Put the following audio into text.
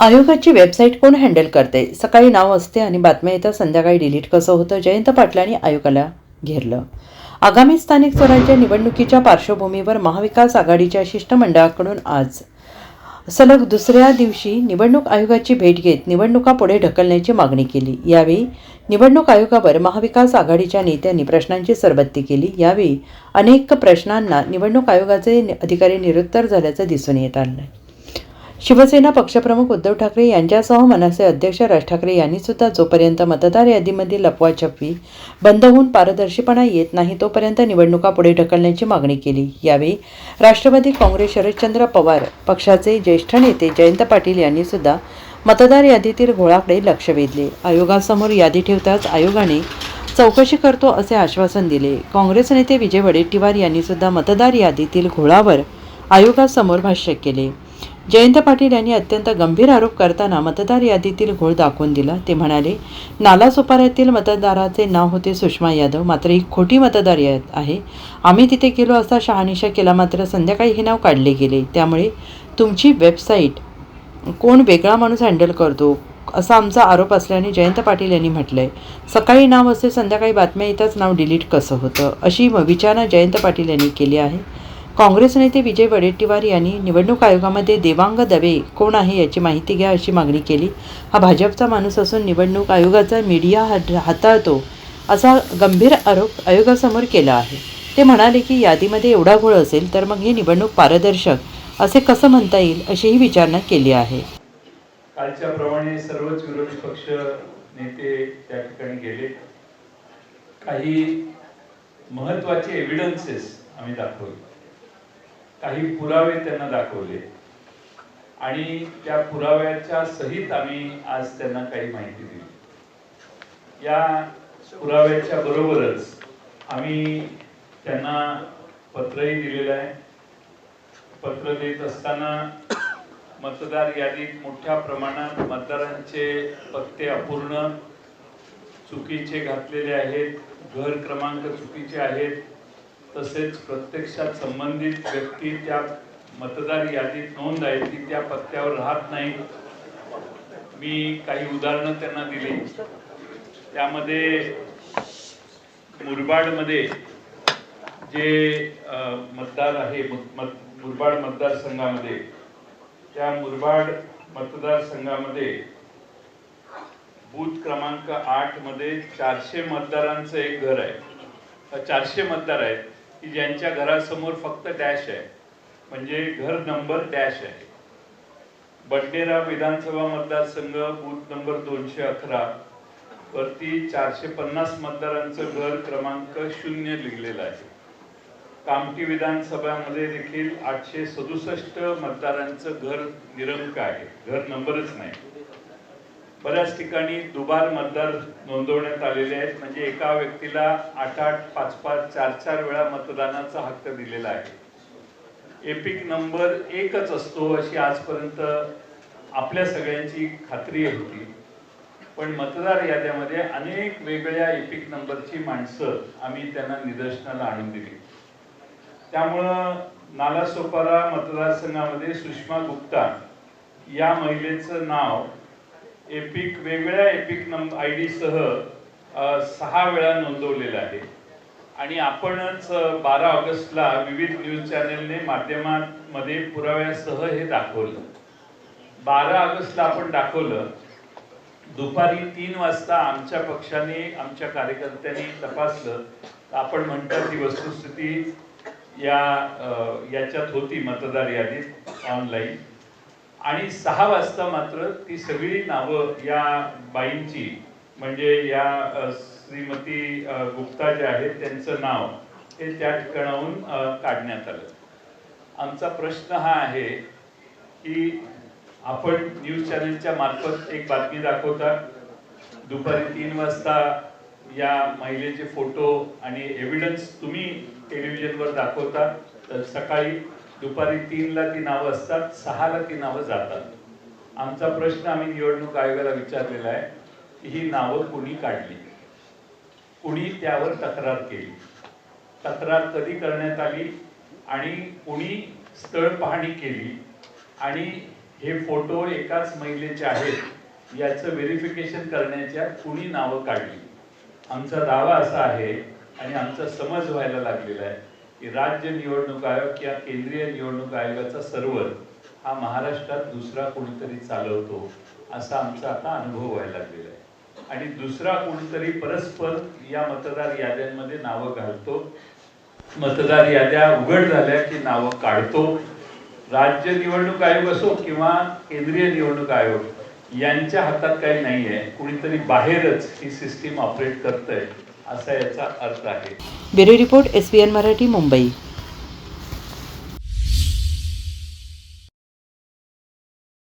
आयोगाची वेबसाईट कोण हँडल करते? सकाळी नाव असते आणि बातम्या येतात संध्याकाळी डिलीट कसं होतं? जयंत पाटलांनी आयोगाला घेरलं. आगामी स्थानिक स्वराज्य निवडणुकीच्या पार्श्वभूमीवर महाविकास आघाडीच्या शिष्टमंडळाकडून आज सलग दुसऱ्या दिवशी निवडणूक आयोगाची भेट घेत निवडणुका पुढे ढकलण्याची मागणी केली. यावेळी निवडणूक आयोगावर महाविकास आघाडीच्या नेत्यांनी प्रश्नांची सरबत्ती केली. यावेळी अनेक प्रश्नांना निवडणूक आयोगाचे अधिकारी निरुत्तर झाल्याचं दिसून येत आलं. शिवसेना पक्षप्रमुख उद्धव ठाकरे यांच्यासह मनसे अध्यक्ष राज ठाकरे यांनी सुद्धा जोपर्यंत मतदार यादीमध्ये लपवाछपवी बंद होऊन पारदर्शीपणा येत नाही तोपर्यंत निवडणुका पुढे ढकलण्याची मागणी केली. यावेळी राष्ट्रवादी काँग्रेस शरदचंद्र पवार पक्षाचे ज्येष्ठ नेते जयंत पाटील यांनी सुद्धा मतदार यादीतील घोळाकडे लक्ष वेधले. आयोगासमोर यादी ठेवताच आयोगाने चौकशी करतो असे आश्वासन दिले. काँग्रेस नेते विजय वडेट्टीवार यांनी सुद्धा मतदार यादीतील घोळावर आयोगासमोर भाष्य केले. जयंत पाटील यांनी अत्यंत गंभीर आरोप करताना मतदार यादीतील घोळ दाखवून दिला. ते म्हणाले नालासोपाऱ्यातील मतदाराचे नाव होते सुषमा यादव. मात्र ही खोटी मतदार याद आहे. आम्ही तिथे गेलो असता शहानिशा केला. मात्र संध्याकाळी हे नाव काढले गेले. त्यामुळे तुमची वेबसाईट कोण वेगळा माणूस हँडल करतो? असा आमचा आरोप असल्याने जयंत पाटील यांनी म्हटलं आहे सकाळी नाव असते संध्याकाळी बातम्या येताच नाव डिलीट कसं होतं? अशी विचारणा जयंत पाटील यांनी केली आहे. काँग्रेस नेते विजय वडेट्टीवार यांनी निवडणूक आयोगामध्ये देवांग दवे कोण आहे याची माहिती घ्या अशी मागणी केली. हा भाजपचा माणूस असून निवडणूक आयोगाचा मीडिया हात- हाताळतो असा गंभीर आरोप आयोगासमोर केला आहे. ते म्हणाले की यादीमध्ये एवढा घोळ असेल तर मग ही निवडणूक पारदर्शक असे कसं म्हणता येईल अशीही विचारणा केली आहे. कालच्याप्रमाणे सर्वच विरोधी पक्ष नेते त्या ठिकाणी गेले. काही महत्त्वाचे एव्हिडन्सेस आम्ही दाखवले. काही पुरावे त्यांना दाखवले. आणि त्या पुराव्याच्या सहित आम्ही आज त्यांना काही माहिती दिली. या पुराव्याच्या बरोबरच आम्ही त्यांना पत्रही दिलेलं आहे. पत्र देत असताना मतदार यादीत मोठ्या प्रमाणात मतदारांचे पत्ते अपूर्ण चुकीचे घातलेले आहेत घर क्रमांक चुकीचे आहेत तसेच प्रत्यक्षात संबंधित व्यक्ती त्या मतदार यादीत नोंद आहे ती त्या पत्त्यावर राहत नाही. मी काही उदाहरणं त्यांना दिली. त्यामध्ये मुरबाडमध्ये जे मतदार आहे मत- मुरबाड मतदारसंघामध्ये त्या मुरबाड मतदारसंघामध्ये बूथ क्रमांक आठमध्ये चारशे मतदारांचं एक घर आहे. चारशे मतदार आहेत. की ज्यांच्या घरासमोर फक्त डॅश आहे. म्हणजे घर नंबर डॅश आहे. बडनेरा विधानसभा मतदारसंघ बूथ नंबर दोनशे अकरा. वरती चारशे पन्नास मतदारांचं घर क्रमांक शून्य लिहिलेलं आहे. कामठी विधानसभामध्ये देखील आठशे सदुसष्ट मतदारांचं घर निरंक आहे. घर नंबरच नाही. बऱ्याच ठिकाणी दुबार मतदार नोंदवण्यात आलेले आहेत. म्हणजे एका व्यक्तीला आठ आठ पाच पाच चार चार वेळा मतदानाचा हक्क दिलेला आहे. एपिक नंबर एकच असतो अशी आजपर्यंत आपल्या सगळ्यांची खात्री होती. पण मतदार याद्यामध्ये अनेक वेगळ्या एपिक नंबरची माणसं आम्ही त्यांना निदर्शनाला आणून दिली. त्यामुळं नालासोपारा मतदारसंघामध्ये सुषमा गुप्ता या महिलेचं नाव एपिक वेगळ्या एपिक नंबर आय डी सह सहा वेळा नोंदवलेलं आहे. आणि आपणच बारा ऑगस्टला विविध न्यूज चॅनेलने माध्यमांमध्ये पुराव्यासह हे दाखवलं. बारा ऑगस्टला आपण दाखवलं. दुपारी तीन वाजता आमच्या पक्षाने आमच्या कार्यकर्त्यांनी तपासलं. तर आपण म्हणतात ती वस्तुस्थिती या याच्यात होती मतदार यादीत ऑनलाईन आणि सहा वाजता मात्र ती सगळी नावं या बाईंची म्हणजे या श्रीमती गुप्ता जे आहेत त्यांचं नाव हे त्या ठिकाणाहून काढण्यात आलं. आमचा प्रश्न हा आहे की आपण न्यूज चॅनलच्या मार्फत एक बातमी दाखवता दुपारी तीन वाजता या महिलेचे फोटो आणि एव्हिडन्स तुम्ही टेलिव्हिजनवर दाखवता तर सकाळी दुपारी तीनला ती नावं असतात सहाला ती नावं जातात. आमचा प्रश्न आम्ही निवडणूक आयोगाला विचारलेला आहे की ही नावं कुणी काढली? कुणी त्यावर तक्रार केली? तक्रार कधी करण्यात आली? आणि कुणी स्थळ पाहणी केली? आणि हे फोटो एकाच महिलेचे आहेत याचं व्हेरिफिकेशन करण्याच्या कुणी नावं काढली? आमचा दावा असा आहे आणि आमचा समज व्हायला लागलेला आहे. की राज्य निवडणूक आयोग किंवा केंद्रीय निवडणूक आयोगाचा सर्व्हर हा महाराष्ट्रात दुसरा कोणीतरी चालवतो असा आमचा आता अनुभव व्हायला लागलेला आहे. आणि दुसरा कोणीतरी परस्पर या मतदार याद्यांमध्ये नावं घालतो. मतदार याद्या उघड झाल्या की नावं काढतो. राज्य निवडणूक आयोग असो किंवा केंद्रीय निवडणूक आयोग यांच्या हातात काही नाही आहे कुणीतरी बाहेरच ही सिस्टीम ऑपरेट करतंय. असा याचा अर्थ आहे. Bureau report S Marathi Mumbai.